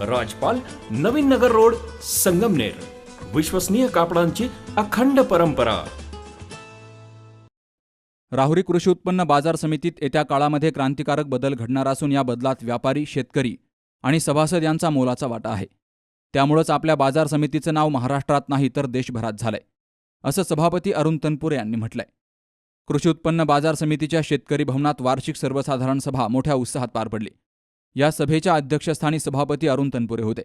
राजपाल Navin Nagar road Sangamner. विश्वसनीय कापडांची अखंड परंपरा. राहुरी कृषी उत्पन्न बाजार समितीत येत्या काळामध्ये क्रांतिकारक बदल घडणार असून या बदलात व्यापारी शेतकरी आणि सभासद यांचा मोलाचा वाटा आहे. त्यामुळंच आपल्या बाजार समितीचं नाव महाराष्ट्रात नाही तर देशभरात झालंय असं सभापती अरुण तनपुरे यांनी म्हटलंय. कृषी उत्पन्न बाजार समितीच्या शेतकरी भवनात वार्षिक सर्वसाधारण सभा मोठ्या उत्साहात पार पडली. या सभेच्या अध्यक्षस्थानी सभापती अरुण तनपुरे होते.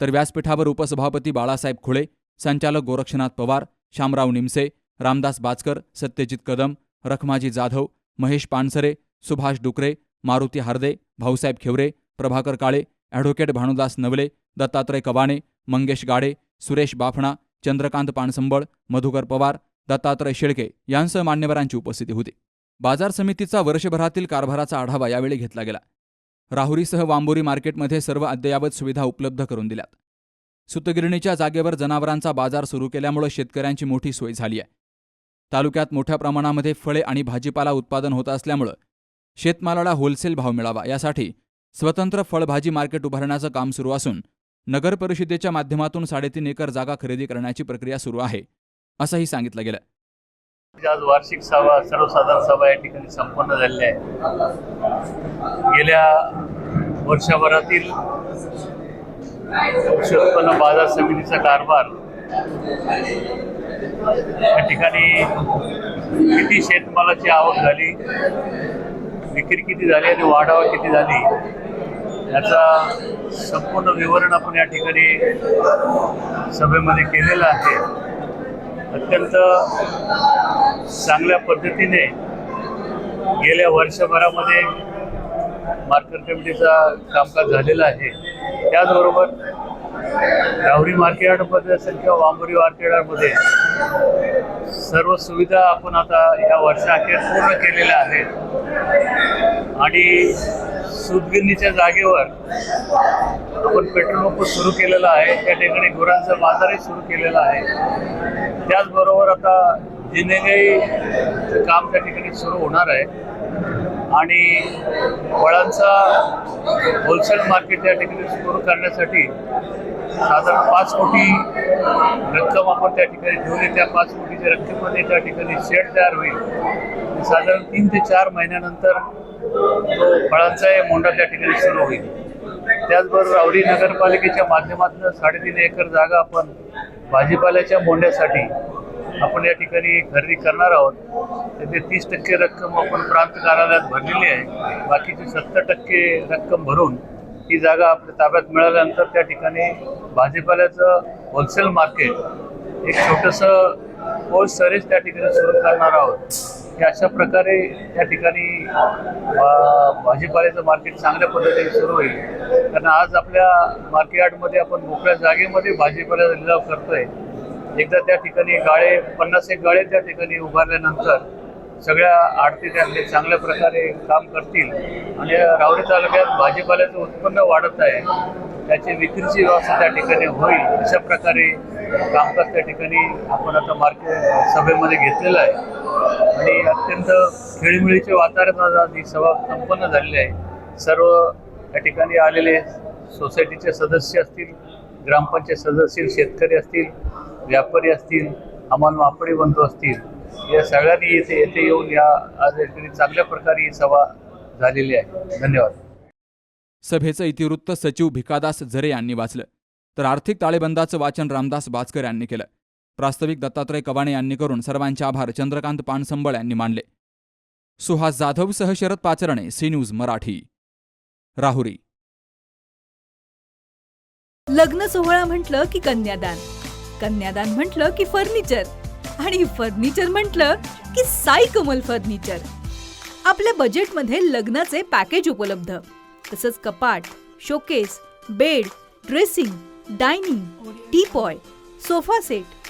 तर व्यासपीठावर उपसभापती बाळासाहेब खुळे संचालक गोरक्षनाथ पवार शामराव निमसे रामदास बाचकर सत्यजित कदम रखमाजी जाधव महेश पानसरे सुभाष डुकरे मारुती हार्दे भाऊसाहेब खेवरे प्रभाकर काळे ॲडव्होकेट भानुदास नवले दत्तात्रय कवाणे मंगेश गाडे सुरेश बाफणा चंद्रकांत पानसंबळ मधुकर पवार दत्तात्रय शेळके यांसह मान्यवरांची उपस्थिती होती. बाजार समितीचा वर्षभरातील कारभाराचा आढावा यावेळी घेतला गेला. राहुरीसह वांबोरी मार्केटमध्ये सर्व अद्ययावत सुविधा उपलब्ध करून दिल्यात. सुतगिरणीच्या जागेवर जनावरांचा बाजार सुरू केल्यामुळे शेतकऱ्यांची मोठी सोय झाली आहे. तालुक्यात मोठ्या प्रमाणामध्ये फळे आणि भाजीपाला उत्पादन होत असल्यामुळं शेतमालाला होलसेल भाव मिळावा यासाठी स्वतंत्र फळभाजी मार्केट उभारण्याचं काम सुरू असून नगर परिषदेच्या माध्यमातून साडेतीन एकर जागा खरेदी करण्याची प्रक्रिया सुरू आहे असंही सांगितलं गेलं. आज वार्षिक सभा सर्वसाधारण सभा या ठिकाणी संपन्न झालेली आहे. गेल्या वर्षभरातील कृषी उत्पन्न बाजार समितीचा कारभार या ठिकाणी किती शेतमालाची आवक झाली विक्री किती झाली आणि वाढावा किती झाली याचा संपूर्ण विवरण आपण या ठिकाणी सभेमध्ये केलेलं आहे. अत्यंत चांगल्या पद्धतीने गेल्या वर्षभरामध्ये मार्केट कमिटीचा कामकाज झालेला आहे. त्याचबरोबर गावरी मार्केटमध्ये असेल किंवा वांबोरी मार्केटमध्ये सर्व सुविधा आपण आता या वर्षाखेर पूर्ण केलेल्या आहेत. आणि सूतगिरणीच्या जागेवर आपण पेट्रोल पंप सुरू केलेला आहे. त्या ठिकाणी गुरांचा बाजारही सुरू केलेला आहे. त्याचबरोबर आता जिनेगाई काम त्या ठिकाणी सुरू होणार आहे. आणि फळांचा होलसेल मार्केट त्या ठिकाणी सुरू करण्यासाठी साधारण पाच कोटी रक्कम आपण त्या ठिकाणी ठेवली. त्या पाच कोटीच्या रक्कममध्ये त्या ठिकाणी शेड तयार होईल. साधारण तीन ते चार महिन्यानंतर तो फळांचा मोंडा त्या ठिकाणी सुरू होईल. त्याचबरोबर रावडी नगरपालिकेच्या माध्यमातून साडेतीन एकर जागा आपण भाजीपाल्याच्या मोंड्यासाठी आपण या ठिकाणी खरेदी करणार आहोत. त्याचे तीस टक्के रक्कम आपण प्रांत कार्यालयात भरलेली आहे. बाकीची सत्तर टक्के रक्कम भरून ती जागा आपल्या ताब्यात मिळाल्यानंतर त्या ठिकाणी भाजीपाल्याचं होलसेल मार्केट एक छोटंसं पोस्ट सर्व्हिस त्या ठिकाणी सुरू करणार आहोत. की अशा प्रकारे त्या ठिकाणी भाजीपाल्याचं मार्केट चांगल्या पद्धतीने सुरू होईल. कारण आज आपल्या मार्केटमध्ये आपण मोकळ्या जागेमध्ये भाजीपाल्याचा लिलाव करतोय. एकदा त्या ठिकाणी गाळे पन्नास एक गाळे त्या ठिकाणी उभारल्यानंतर सगळ्या आडती त्यातले चांगल्या प्रकारे काम करतील. आणि रावरी तालुक्यात भाजीपाल्याचं उत्पन्न वाढत आहे. त्याची विक्रीची व्यवस्था त्या ठिकाणी होईल. अशा प्रकारे कामकाज त्या ठिकाणी आपण आता मार्केट सभेमध्ये घेतलेलं आहे. आणि अत्यंत खेळीमेळीचे वातावरण आज ही सभा संपन्न झालेली आहे. सर्व या ठिकाणी आलेले सोसायटीचे सदस्य असतील ग्रामपंचायत सदस्य शेतकरी असतील व्यापारी असतील हमाल मापडी बंधू असतील या सगळ्यांनी येथे येथे येऊन या आज चांगल्या प्रकारे ही सभा झालेली आहे. धन्यवाद. सभेचं इतिवृत्त सचिव भिकादास झरे यांनी वाचलं. तर आर्थिक ताळेबंदाचं वाचन रामदास बाचकर यांनी केलं. प्रास्ताविक दत्तात्रय कवाणे यांनी करून सर्वांचे आभार चंद्रकांत पानसंबळ यांनी मानले. सुहास जाधव सह शरद पाचरणे सी न्यूज मराठी. राहुरी. लग्न सोहळा म्हटलं की कन्यादान कन्यादान म्हटलं की फर्निचर आणि फर्निचर म्हटलं की साई कमल फर्निचर. आपल्या बजेटमध्ये लग्नाचे पॅकेज उपलब्ध तसंच कपाट showcase bed dressing dining teapoy sofa set